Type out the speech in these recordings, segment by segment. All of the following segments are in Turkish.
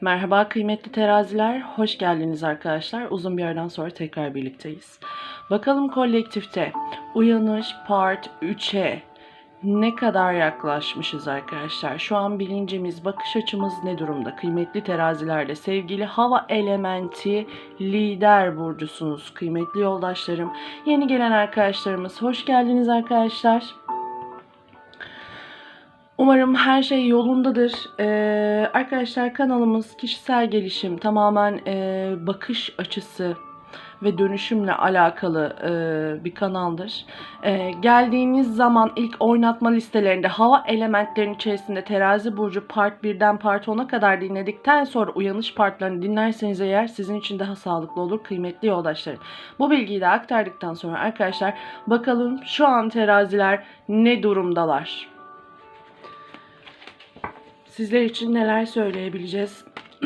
Merhaba kıymetli teraziler, hoş geldiniz arkadaşlar. Uzun bir aradan sonra tekrar birlikteyiz. Bakalım kolektifte uyanış part 3'e ne kadar yaklaşmışız arkadaşlar. Şu an bilincimiz, bakış açımız ne durumda? Kıymetli terazilerle sevgili hava elementi lider burcusunuz kıymetli yoldaşlarım. Yeni gelen arkadaşlarımız hoş geldiniz arkadaşlar. Umarım her şey yolundadır. Ee, arkadaşlar kanalımız kişisel gelişim, tamamen e, bakış açısı ve dönüşümle alakalı e, bir kanaldır. E, geldiğiniz zaman ilk oynatma listelerinde hava elementlerinin içerisinde terazi burcu part 1'den part 10'a kadar dinledikten sonra uyanış partlarını dinlerseniz eğer sizin için daha sağlıklı olur kıymetli yoldaşlarım. Bu bilgiyi de aktardıktan sonra arkadaşlar bakalım şu an teraziler ne durumdalar? Sizler için neler söyleyebileceğiz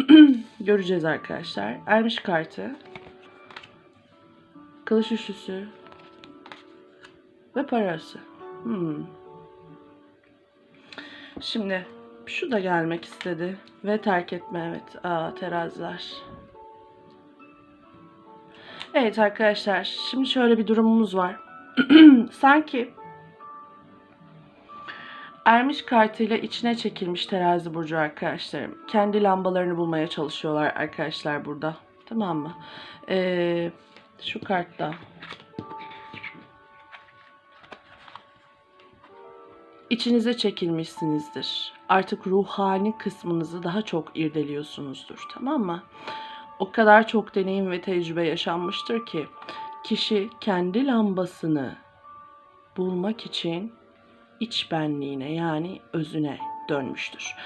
göreceğiz arkadaşlar. Ermiş kartı, kılıç üçlüsü ve parası. Hmm. Şimdi şu da gelmek istedi ve terk etme evet. Aa, teraziler. Evet arkadaşlar şimdi şöyle bir durumumuz var. Sanki Ermiş kartıyla içine çekilmiş terazi burcu arkadaşlarım. Kendi lambalarını bulmaya çalışıyorlar arkadaşlar burada. Tamam mı? Ee, şu kartta. İçinize çekilmişsinizdir. Artık ruhani kısmınızı daha çok irdeliyorsunuzdur. Tamam mı? O kadar çok deneyim ve tecrübe yaşanmıştır ki kişi kendi lambasını bulmak için iç benliğine yani özüne dönmüştür.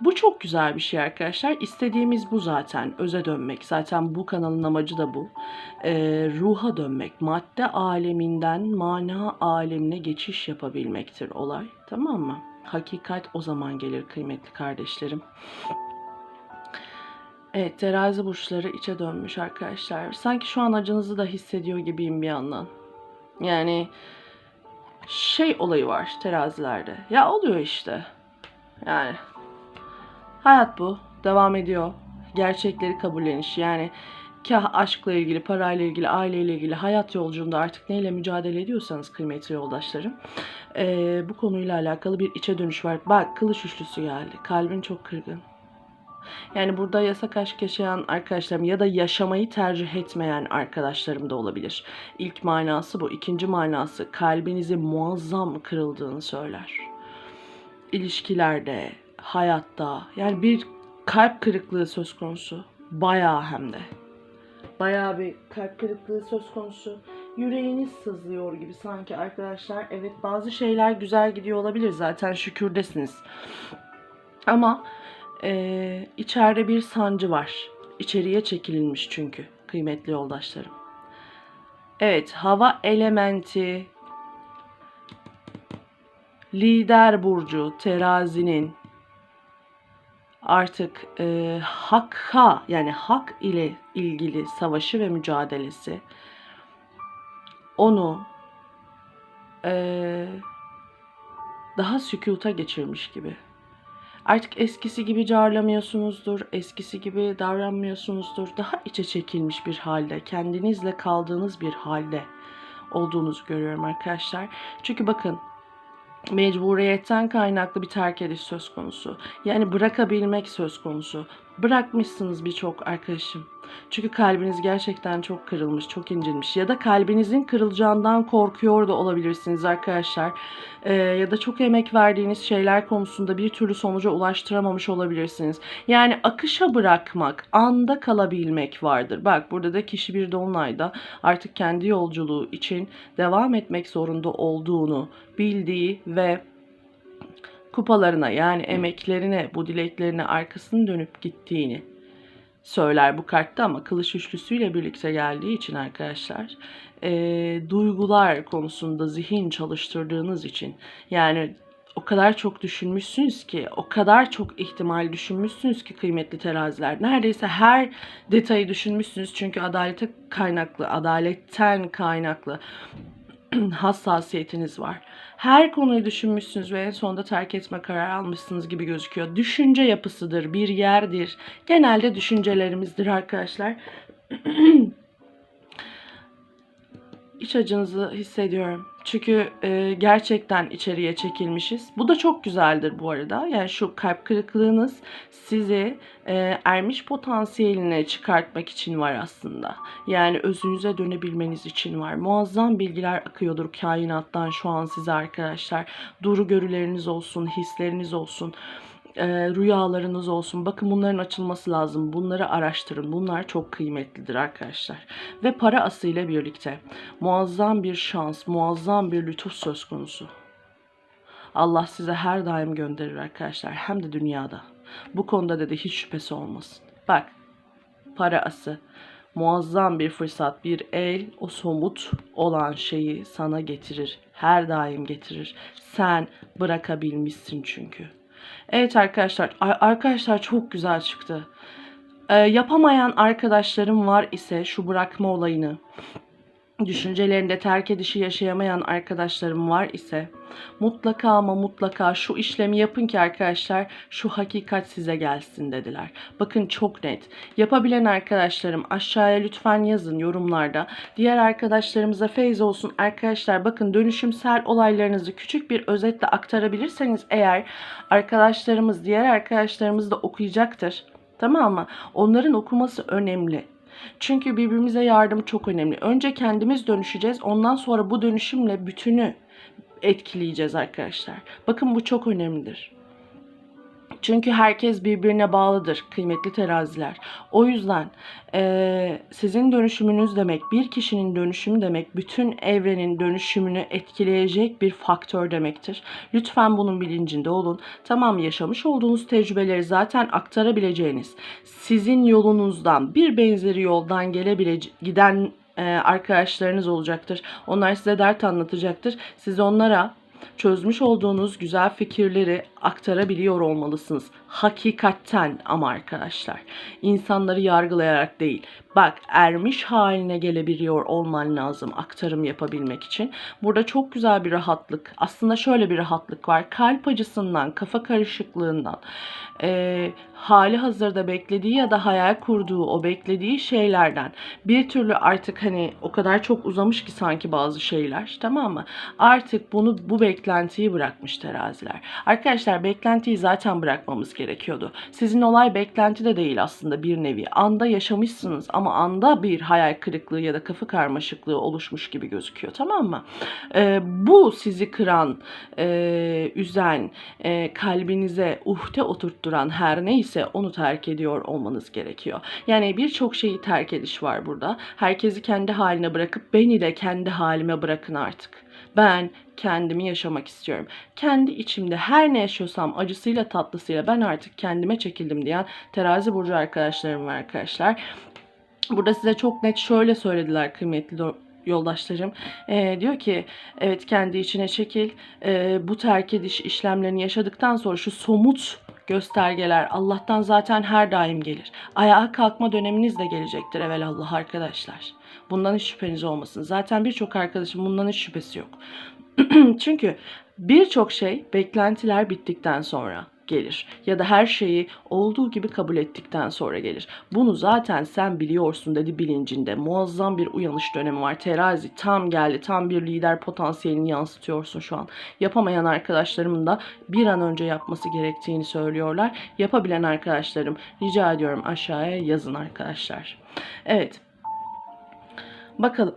Bu çok güzel bir şey arkadaşlar. İstediğimiz bu zaten. Öze dönmek. Zaten bu kanalın amacı da bu. Ee, ruha dönmek. Madde aleminden mana alemine geçiş yapabilmektir olay. Tamam mı? Hakikat o zaman gelir kıymetli kardeşlerim. Evet terazi burçları içe dönmüş arkadaşlar. Sanki şu an acınızı da hissediyor gibiyim bir yandan. Yani şey olayı var terazilerde. Ya oluyor işte. Yani hayat bu. Devam ediyor. Gerçekleri kabulleniş. Yani kah aşkla ilgili, parayla ilgili, aileyle ilgili, hayat yolculuğunda artık neyle mücadele ediyorsanız kıymetli yoldaşlarım. Ee, bu konuyla alakalı bir içe dönüş var. Bak kılıç üçlüsü geldi. Kalbin çok kırgın. Yani burada yasak aşk yaşayan arkadaşlarım ya da yaşamayı tercih etmeyen arkadaşlarım da olabilir. İlk manası bu. İkinci manası kalbinizi muazzam kırıldığını söyler. İlişkilerde, hayatta yani bir kalp kırıklığı söz konusu. Bayağı hem de. Bayağı bir kalp kırıklığı söz konusu. Yüreğiniz sızlıyor gibi sanki arkadaşlar. Evet bazı şeyler güzel gidiyor olabilir zaten şükürdesiniz. Ama ee, içeride bir sancı var. İçeriye çekilmiş çünkü kıymetli yoldaşlarım. Evet, hava elementi lider burcu terazinin artık e, hakka yani hak ile ilgili savaşı ve mücadelesi onu e, daha sükuta geçirmiş gibi. Artık eskisi gibi carlamıyorsunuzdur, eskisi gibi davranmıyorsunuzdur. Daha içe çekilmiş bir halde, kendinizle kaldığınız bir halde olduğunuzu görüyorum arkadaşlar. Çünkü bakın mecburiyetten kaynaklı bir terk ediş söz konusu. Yani bırakabilmek söz konusu. Bırakmışsınız birçok arkadaşım. Çünkü kalbiniz gerçekten çok kırılmış, çok incinmiş. Ya da kalbinizin kırılacağından korkuyor da olabilirsiniz arkadaşlar. Ee, ya da çok emek verdiğiniz şeyler konusunda bir türlü sonuca ulaştıramamış olabilirsiniz. Yani akışa bırakmak, anda kalabilmek vardır. Bak burada da kişi bir dolunayda artık kendi yolculuğu için devam etmek zorunda olduğunu bildiği ve kupalarına yani emeklerine, bu dileklerine arkasını dönüp gittiğini söyler bu kartta ama kılıç üçlüsüyle birlikte geldiği için arkadaşlar e, duygular konusunda zihin çalıştırdığınız için yani o kadar çok düşünmüşsünüz ki, o kadar çok ihtimal düşünmüşsünüz ki kıymetli teraziler. Neredeyse her detayı düşünmüşsünüz çünkü adalete kaynaklı, adaletten kaynaklı hassasiyetiniz var. Her konuyu düşünmüşsünüz ve en sonunda terk etme kararı almışsınız gibi gözüküyor. Düşünce yapısıdır, bir yerdir. Genelde düşüncelerimizdir arkadaşlar. İç acınızı hissediyorum. Çünkü e, gerçekten içeriye çekilmişiz. Bu da çok güzeldir bu arada. Yani şu kalp kırıklığınız sizi e, ermiş potansiyeline çıkartmak için var aslında. Yani özünüze dönebilmeniz için var. Muazzam bilgiler akıyordur kainattan şu an size arkadaşlar. Duru görüleriniz olsun, hisleriniz olsun e, rüyalarınız olsun. Bakın bunların açılması lazım. Bunları araştırın. Bunlar çok kıymetlidir arkadaşlar. Ve para asıyla birlikte muazzam bir şans, muazzam bir lütuf söz konusu. Allah size her daim gönderir arkadaşlar. Hem de dünyada. Bu konuda dedi hiç şüphesi olmasın. Bak para ası muazzam bir fırsat, bir el o somut olan şeyi sana getirir. Her daim getirir. Sen bırakabilmişsin çünkü. Evet arkadaşlar, ar- arkadaşlar çok güzel çıktı. Ee, yapamayan arkadaşlarım var ise şu bırakma olayını, düşüncelerinde terk edişi yaşayamayan arkadaşlarım var ise mutlaka ama mutlaka şu işlemi yapın ki arkadaşlar şu hakikat size gelsin dediler. Bakın çok net. Yapabilen arkadaşlarım aşağıya lütfen yazın yorumlarda. Diğer arkadaşlarımıza feyz olsun. Arkadaşlar bakın dönüşümsel olaylarınızı küçük bir özetle aktarabilirseniz eğer arkadaşlarımız diğer arkadaşlarımız da okuyacaktır. Tamam mı? Onların okuması önemli. Çünkü birbirimize yardım çok önemli. Önce kendimiz dönüşeceğiz. Ondan sonra bu dönüşümle bütünü etkileyeceğiz arkadaşlar. Bakın bu çok önemlidir. Çünkü herkes birbirine bağlıdır kıymetli teraziler. O yüzden eee, sizin dönüşümünüz demek, bir kişinin dönüşümü demek, bütün evrenin dönüşümünü etkileyecek bir faktör demektir. Lütfen bunun bilincinde olun. Tamam yaşamış olduğunuz tecrübeleri zaten aktarabileceğiniz, sizin yolunuzdan bir benzeri yoldan gelebilece giden e, arkadaşlarınız olacaktır. Onlar size dert anlatacaktır. Siz onlara çözmüş olduğunuz güzel fikirleri aktarabiliyor olmalısınız. Hakikatten ama arkadaşlar. İnsanları yargılayarak değil. Bak ermiş haline gelebiliyor olman lazım aktarım yapabilmek için. Burada çok güzel bir rahatlık. Aslında şöyle bir rahatlık var. Kalp acısından, kafa karışıklığından, e, hali hazırda beklediği ya da hayal kurduğu o beklediği şeylerden bir türlü artık hani o kadar çok uzamış ki sanki bazı şeyler tamam mı? Artık bunu bu beklentiyi bırakmış teraziler. Arkadaşlar beklentiyi zaten bırakmamız gerekiyordu. Sizin olay beklenti de değil aslında bir nevi. Anda yaşamışsınız ama anda bir hayal kırıklığı ya da kafa karmaşıklığı oluşmuş gibi gözüküyor tamam mı? Ee, bu sizi kıran, e, üzen, e, kalbinize uhde oturtturan her neyse onu terk ediyor olmanız gerekiyor. Yani birçok şeyi terk ediş var burada. Herkesi kendi haline bırakıp beni de kendi halime bırakın artık. Ben kendimi yaşamak istiyorum. Kendi içimde her ne yaşıyorsam acısıyla tatlısıyla ben artık kendime çekildim diyen terazi burcu arkadaşlarım var arkadaşlar. Burada size çok net şöyle söylediler kıymetli yoldaşlarım. Ee, diyor ki evet kendi içine çekil. Ee, bu terk ediş işlemlerini yaşadıktan sonra şu somut göstergeler Allah'tan zaten her daim gelir. Ayağa kalkma döneminiz de gelecektir evelallah arkadaşlar. Bundan hiç şüpheniz olmasın. Zaten birçok arkadaşım bundan hiç şüphesi yok. Çünkü birçok şey beklentiler bittikten sonra gelir ya da her şeyi olduğu gibi kabul ettikten sonra gelir. Bunu zaten sen biliyorsun dedi bilincinde. Muazzam bir uyanış dönemi var. Terazi tam geldi. Tam bir lider potansiyelini yansıtıyorsun şu an. Yapamayan arkadaşlarımın da bir an önce yapması gerektiğini söylüyorlar. Yapabilen arkadaşlarım rica ediyorum aşağıya yazın arkadaşlar. Evet. Bakalım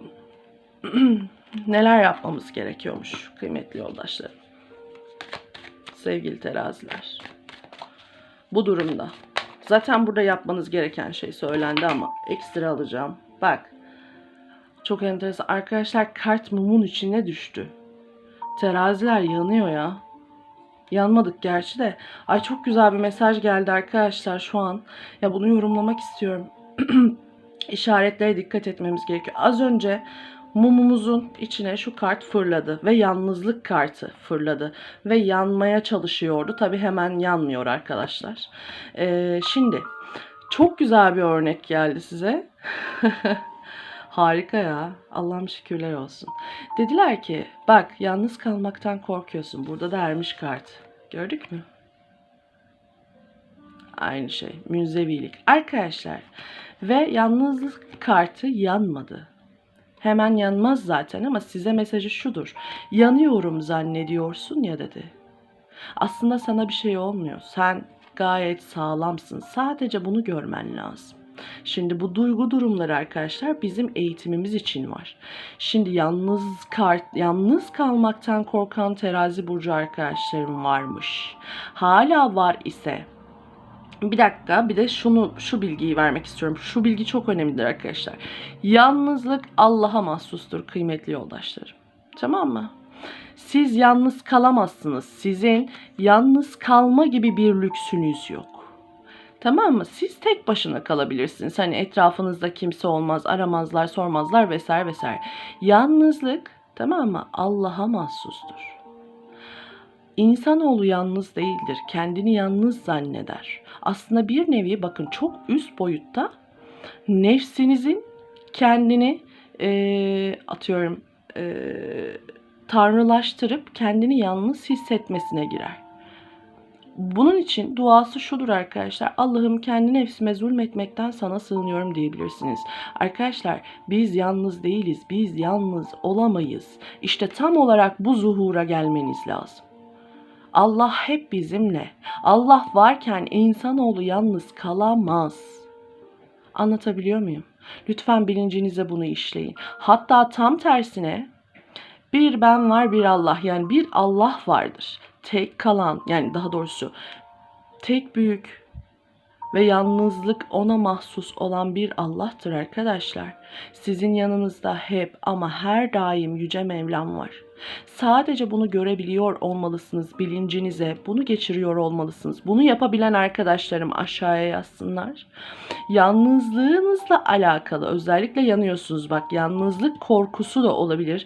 neler yapmamız gerekiyormuş kıymetli yoldaşlarım. Sevgili teraziler. Bu durumda. Zaten burada yapmanız gereken şey söylendi ama ekstra alacağım. Bak. Çok enteresan. Arkadaşlar kart mumun içine düştü. Teraziler yanıyor ya. Yanmadık gerçi de. Ay çok güzel bir mesaj geldi arkadaşlar şu an. Ya bunu yorumlamak istiyorum. İşaretlere dikkat etmemiz gerekiyor. Az önce mumumuzun içine şu kart fırladı ve yalnızlık kartı fırladı ve yanmaya çalışıyordu. Tabi hemen yanmıyor arkadaşlar. Ee, şimdi çok güzel bir örnek geldi size. Harika ya. Allah'ım şükürler olsun. Dediler ki bak yalnız kalmaktan korkuyorsun. Burada da ermiş kart. Gördük mü? Aynı şey. Münzevilik. Arkadaşlar ve yalnızlık kartı yanmadı. Hemen yanmaz zaten ama size mesajı şudur. Yanıyorum zannediyorsun ya dedi. Aslında sana bir şey olmuyor. Sen gayet sağlamsın. Sadece bunu görmen lazım. Şimdi bu duygu durumları arkadaşlar bizim eğitimimiz için var. Şimdi yalnız kart, yalnız kalmaktan korkan terazi burcu arkadaşlarım varmış. Hala var ise bir dakika bir de şunu şu bilgiyi vermek istiyorum. Şu bilgi çok önemlidir arkadaşlar. Yalnızlık Allah'a mahsustur kıymetli yoldaşlarım. Tamam mı? Siz yalnız kalamazsınız. Sizin yalnız kalma gibi bir lüksünüz yok. Tamam mı? Siz tek başına kalabilirsiniz. Hani etrafınızda kimse olmaz, aramazlar, sormazlar vesaire vesaire. Yalnızlık tamam mı? Allah'a mahsustur. İnsanoğlu yalnız değildir. Kendini yalnız zanneder. Aslında bir nevi bakın çok üst boyutta nefsinizin kendini e, atıyorum e, tanrılaştırıp kendini yalnız hissetmesine girer. Bunun için duası şudur arkadaşlar. Allah'ım kendi nefsime zulmetmekten sana sığınıyorum diyebilirsiniz. Arkadaşlar biz yalnız değiliz. Biz yalnız olamayız. İşte tam olarak bu zuhura gelmeniz lazım. Allah hep bizimle. Allah varken insanoğlu yalnız kalamaz. Anlatabiliyor muyum? Lütfen bilincinize bunu işleyin. Hatta tam tersine bir ben var bir Allah yani bir Allah vardır. Tek kalan yani daha doğrusu tek büyük ve yalnızlık ona mahsus olan bir Allah'tır arkadaşlar. Sizin yanınızda hep ama her daim Yüce Mevlam var. Sadece bunu görebiliyor olmalısınız bilincinize. Bunu geçiriyor olmalısınız. Bunu yapabilen arkadaşlarım aşağıya yazsınlar. Yalnızlığınızla alakalı özellikle yanıyorsunuz bak yalnızlık korkusu da olabilir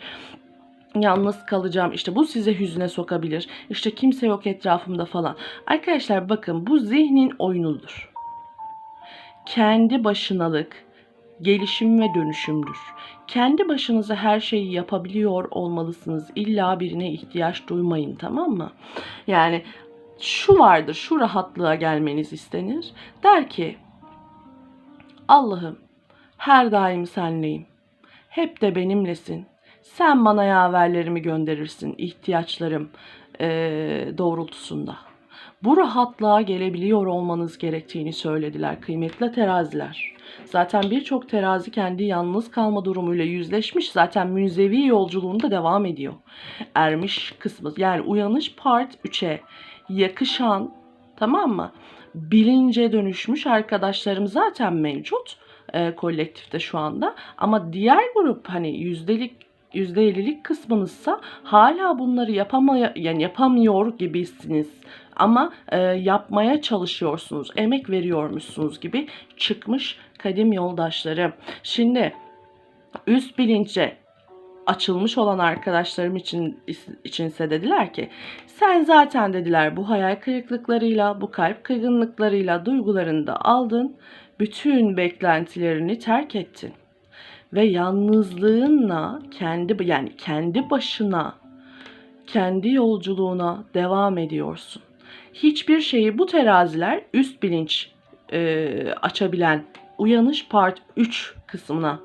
yalnız kalacağım. İşte bu size hüzne sokabilir. İşte kimse yok etrafımda falan. Arkadaşlar bakın bu zihnin oyunudur. Kendi başınalık gelişim ve dönüşümdür. Kendi başınıza her şeyi yapabiliyor olmalısınız. İlla birine ihtiyaç duymayın tamam mı? Yani şu vardır, şu rahatlığa gelmeniz istenir. Der ki Allah'ım her daim senleyim. Hep de benimlesin. Sen bana yaverlerimi gönderirsin ihtiyaçlarım e, doğrultusunda. Bu rahatlığa gelebiliyor olmanız gerektiğini söylediler kıymetli teraziler. Zaten birçok terazi kendi yalnız kalma durumuyla yüzleşmiş. Zaten münzevi yolculuğunda devam ediyor. Ermiş kısmı yani uyanış part 3'e yakışan tamam mı? Bilince dönüşmüş arkadaşlarım zaten mevcut e, kolektifte şu anda. Ama diğer grup hani yüzdelik %50'lik kısmınızsa hala bunları yapamaya yani yapamıyor gibisiniz. Ama e, yapmaya çalışıyorsunuz, emek veriyormuşsunuz gibi çıkmış kadim yoldaşları. Şimdi üst bilince açılmış olan arkadaşlarım için içinse dediler ki sen zaten dediler bu hayal kırıklıklarıyla, bu kalp kırgınlıklarıyla duygularını da aldın. Bütün beklentilerini terk ettin ve yalnızlığınla kendi yani kendi başına kendi yolculuğuna devam ediyorsun. Hiçbir şeyi bu teraziler üst bilinç e, açabilen uyanış part 3 kısmına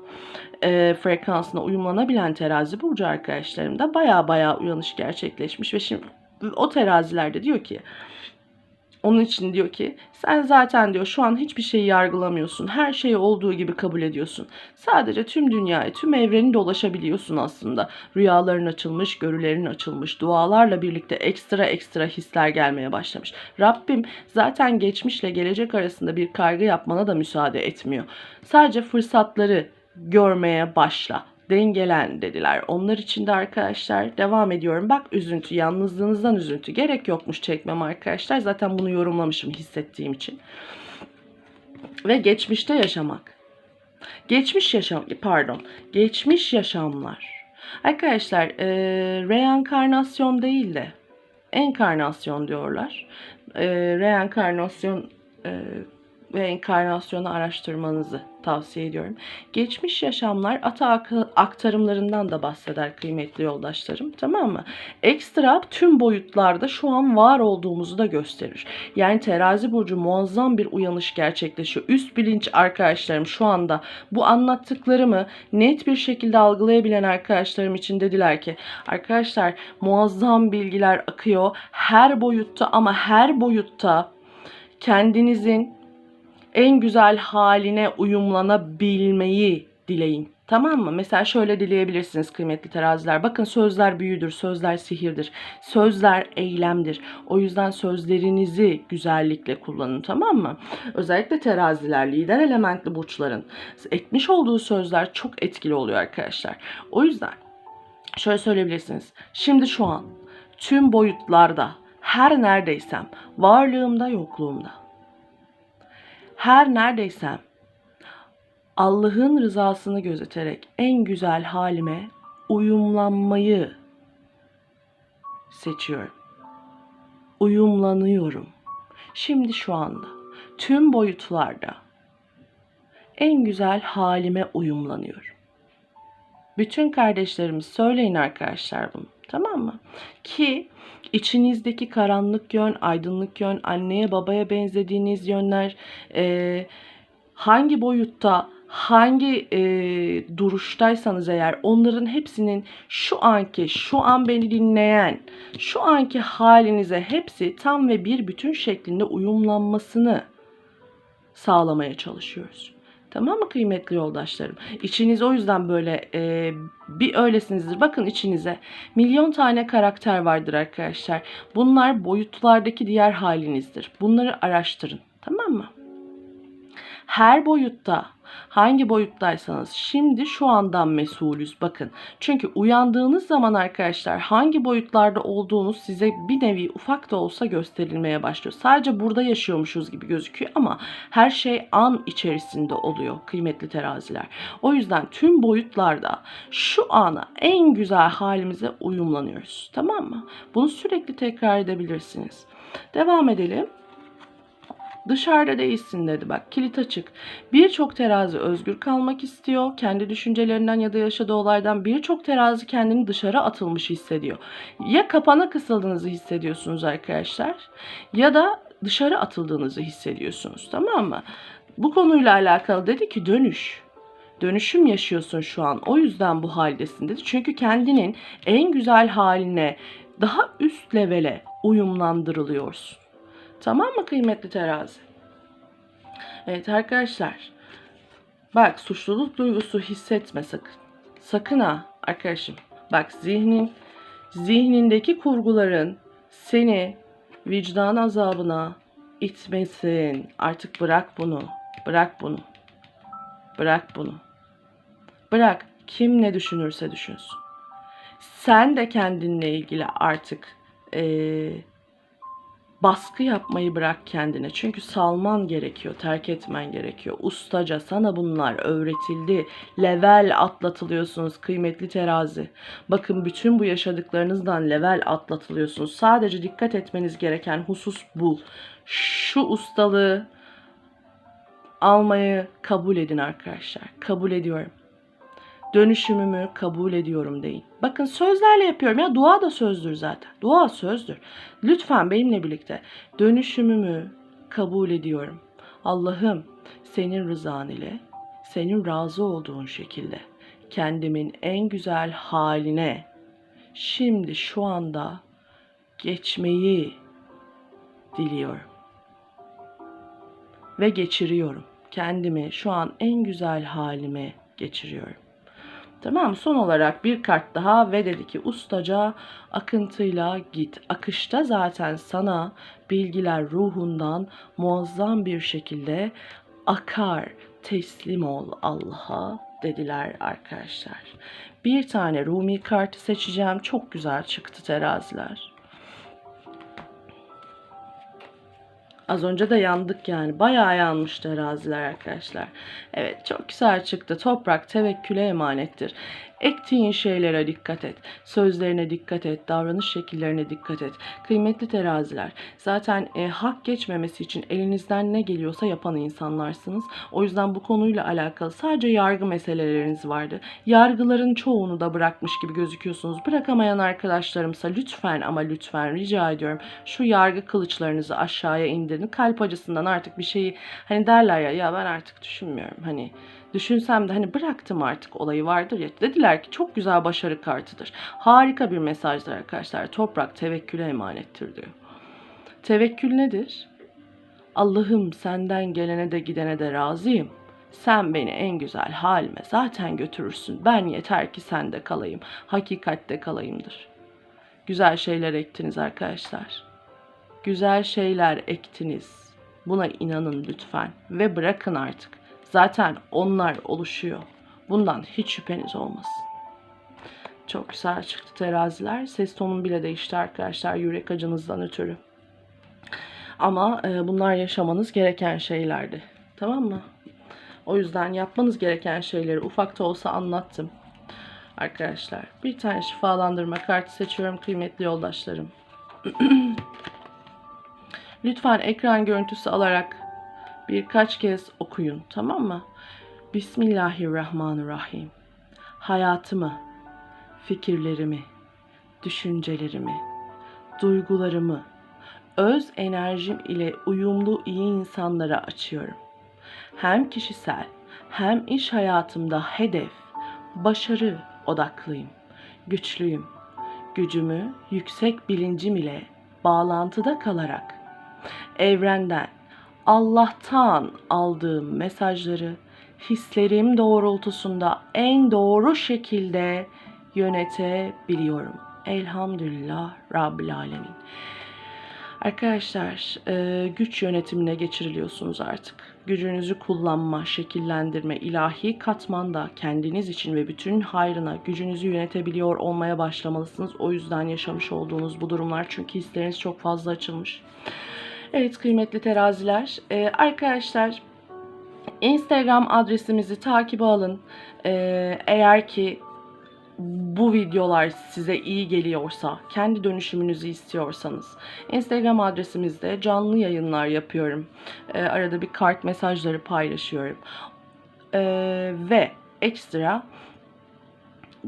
e, frekansına uyumlanabilen terazi burcu arkadaşlarım da baya baya uyanış gerçekleşmiş ve şimdi o terazilerde diyor ki onun için diyor ki sen zaten diyor şu an hiçbir şeyi yargılamıyorsun. Her şeyi olduğu gibi kabul ediyorsun. Sadece tüm dünyayı, tüm evreni dolaşabiliyorsun aslında. Rüyaların açılmış, görülerin açılmış. Dualarla birlikte ekstra ekstra hisler gelmeye başlamış. Rabbim zaten geçmişle gelecek arasında bir kaygı yapmana da müsaade etmiyor. Sadece fırsatları görmeye başla dengelen dediler. Onlar için de arkadaşlar devam ediyorum. Bak üzüntü, yalnızlığınızdan üzüntü. Gerek yokmuş çekmem arkadaşlar. Zaten bunu yorumlamışım hissettiğim için. Ve geçmişte yaşamak. Geçmiş yaşam, pardon, geçmiş yaşamlar. Arkadaşlar e, reenkarnasyon değil de enkarnasyon diyorlar. E, reenkarnasyon e, ve enkarnasyonu araştırmanızı tavsiye ediyorum. Geçmiş yaşamlar ata ak- aktarımlarından da bahseder kıymetli yoldaşlarım. Tamam mı? Ekstra tüm boyutlarda şu an var olduğumuzu da gösterir. Yani terazi burcu muazzam bir uyanış gerçekleşiyor. Üst bilinç arkadaşlarım şu anda bu anlattıklarımı net bir şekilde algılayabilen arkadaşlarım için dediler ki arkadaşlar muazzam bilgiler akıyor. Her boyutta ama her boyutta kendinizin en güzel haline uyumlanabilmeyi dileyin. Tamam mı? Mesela şöyle dileyebilirsiniz kıymetli teraziler. Bakın sözler büyüdür, sözler sihirdir. Sözler eylemdir. O yüzden sözlerinizi güzellikle kullanın tamam mı? Özellikle teraziler, lider elementli burçların etmiş olduğu sözler çok etkili oluyor arkadaşlar. O yüzden şöyle söyleyebilirsiniz. Şimdi şu an tüm boyutlarda her neredeysem varlığımda yokluğumda her neredeysem Allah'ın rızasını gözeterek en güzel halime uyumlanmayı seçiyorum. Uyumlanıyorum. Şimdi şu anda tüm boyutlarda en güzel halime uyumlanıyorum. Bütün kardeşlerimiz söyleyin arkadaşlar bunu. Tamam mı? Ki içinizdeki karanlık yön, aydınlık yön, anneye babaya benzediğiniz yönler, e, hangi boyutta, hangi e, duruştaysanız eğer onların hepsinin şu anki, şu an beni dinleyen, şu anki halinize hepsi tam ve bir bütün şeklinde uyumlanmasını sağlamaya çalışıyoruz. Tamam mı kıymetli yoldaşlarım? İçiniz o yüzden böyle e, bir öylesinizdir. Bakın içinize milyon tane karakter vardır arkadaşlar. Bunlar boyutlardaki diğer halinizdir. Bunları araştırın. Tamam mı? Her boyutta hangi boyuttaysanız şimdi şu andan mesulüz bakın. Çünkü uyandığınız zaman arkadaşlar hangi boyutlarda olduğunuz size bir nevi ufak da olsa gösterilmeye başlıyor. Sadece burada yaşıyormuşuz gibi gözüküyor ama her şey an içerisinde oluyor kıymetli teraziler. O yüzden tüm boyutlarda şu ana en güzel halimize uyumlanıyoruz. Tamam mı? Bunu sürekli tekrar edebilirsiniz. Devam edelim. Dışarıda değilsin dedi bak kilit açık. Birçok terazi özgür kalmak istiyor. Kendi düşüncelerinden ya da yaşadığı olaydan birçok terazi kendini dışarı atılmış hissediyor. Ya kapana kısıldığınızı hissediyorsunuz arkadaşlar ya da dışarı atıldığınızı hissediyorsunuz tamam mı? Bu konuyla alakalı dedi ki dönüş. Dönüşüm yaşıyorsun şu an. O yüzden bu haldesin dedi. Çünkü kendinin en güzel haline daha üst levele uyumlandırılıyorsun. Tamam mı kıymetli terazi? Evet arkadaşlar. Bak suçluluk duygusu hissetme sakın. Sakın ha arkadaşım. Bak zihnin zihnindeki kurguların seni vicdan azabına itmesin. Artık bırak bunu. Bırak bunu. Bırak bunu. Bırak. Kim ne düşünürse düşünsün. Sen de kendinle ilgili artık eee baskı yapmayı bırak kendine. Çünkü salman gerekiyor, terk etmen gerekiyor. Ustaca sana bunlar öğretildi. Level atlatılıyorsunuz kıymetli terazi. Bakın bütün bu yaşadıklarınızdan level atlatılıyorsunuz. Sadece dikkat etmeniz gereken husus bu. Şu ustalığı almayı kabul edin arkadaşlar. Kabul ediyorum dönüşümümü kabul ediyorum deyin. Bakın sözlerle yapıyorum ya dua da sözdür zaten. Dua sözdür. Lütfen benimle birlikte dönüşümümü kabul ediyorum. Allah'ım senin rızan ile senin razı olduğun şekilde kendimin en güzel haline şimdi şu anda geçmeyi diliyorum. Ve geçiriyorum. Kendimi şu an en güzel halime geçiriyorum. Tamam? Son olarak bir kart daha ve dedi ki ustaca akıntıyla git. Akışta zaten sana bilgiler ruhundan muazzam bir şekilde akar. Teslim ol Allah'a dediler arkadaşlar. Bir tane Rumi kartı seçeceğim. Çok güzel çıktı teraziler. Az önce de yandık yani. Bayağı yanmış teraziler arkadaşlar. Evet çok güzel çıktı. Toprak tevekküle emanettir. Ektiğin şeylere dikkat et. Sözlerine dikkat et. Davranış şekillerine dikkat et. Kıymetli teraziler. Zaten e, hak geçmemesi için elinizden ne geliyorsa yapan insanlarsınız. O yüzden bu konuyla alakalı sadece yargı meseleleriniz vardı. Yargıların çoğunu da bırakmış gibi gözüküyorsunuz. Bırakamayan arkadaşlarımsa lütfen ama lütfen rica ediyorum şu yargı kılıçlarınızı aşağıya indirin. Kalp acısından artık bir şeyi hani derler ya ya ben artık düşünmüyorum. Hani düşünsem de hani bıraktım artık olayı vardır ya. Dediler ki çok güzel başarı kartıdır. Harika bir mesajdır arkadaşlar. Toprak tevekküle emanettir diyor. Tevekkül nedir? Allah'ım senden gelene de gidene de razıyım. Sen beni en güzel halime zaten götürürsün. Ben yeter ki sende kalayım. Hakikatte kalayımdır. Güzel şeyler ektiniz arkadaşlar. Güzel şeyler ektiniz. Buna inanın lütfen ve bırakın artık. Zaten onlar oluşuyor. Bundan hiç şüpheniz olmasın. Çok güzel çıktı teraziler. Ses tonum bile değişti arkadaşlar yürek acınızdan ötürü. Ama e, bunlar yaşamanız gereken şeylerdi. Tamam mı? O yüzden yapmanız gereken şeyleri ufak da olsa anlattım. Arkadaşlar bir tane şifalandırma kartı seçiyorum kıymetli yoldaşlarım. Lütfen ekran görüntüsü alarak birkaç kez okuyun tamam mı? Bismillahirrahmanirrahim. Hayatımı, fikirlerimi, düşüncelerimi, duygularımı, öz enerjim ile uyumlu iyi insanlara açıyorum. Hem kişisel hem iş hayatımda hedef, başarı odaklıyım. Güçlüyüm. Gücümü yüksek bilincim ile bağlantıda kalarak evrenden, Allah'tan aldığım mesajları hislerim doğrultusunda en doğru şekilde yönetebiliyorum. Elhamdülillah Rabbil Alemin. Arkadaşlar e, güç yönetimine geçiriliyorsunuz artık. Gücünüzü kullanma, şekillendirme, ilahi katmanda kendiniz için ve bütün hayrına gücünüzü yönetebiliyor olmaya başlamalısınız. O yüzden yaşamış olduğunuz bu durumlar çünkü hisleriniz çok fazla açılmış. Evet kıymetli teraziler. E, arkadaşlar Instagram adresimizi takibe alın. E, eğer ki bu videolar size iyi geliyorsa, kendi dönüşümünüzü istiyorsanız Instagram adresimizde canlı yayınlar yapıyorum. Ee, arada bir kart mesajları paylaşıyorum. Ee, ve ekstra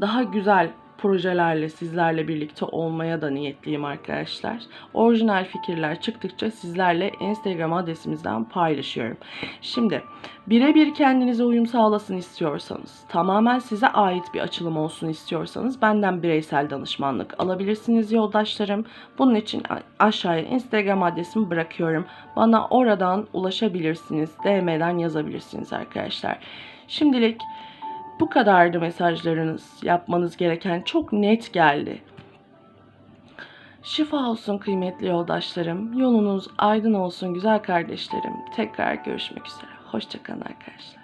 daha güzel projelerle sizlerle birlikte olmaya da niyetliyim arkadaşlar. Orijinal fikirler çıktıkça sizlerle Instagram adresimizden paylaşıyorum. Şimdi birebir kendinize uyum sağlasın istiyorsanız, tamamen size ait bir açılım olsun istiyorsanız benden bireysel danışmanlık alabilirsiniz yoldaşlarım. Bunun için aşağıya Instagram adresimi bırakıyorum. Bana oradan ulaşabilirsiniz. DM'den yazabilirsiniz arkadaşlar. Şimdilik bu kadardı mesajlarınız. Yapmanız gereken çok net geldi. Şifa olsun kıymetli yoldaşlarım. Yolunuz aydın olsun güzel kardeşlerim. Tekrar görüşmek üzere. Hoşçakalın arkadaşlar.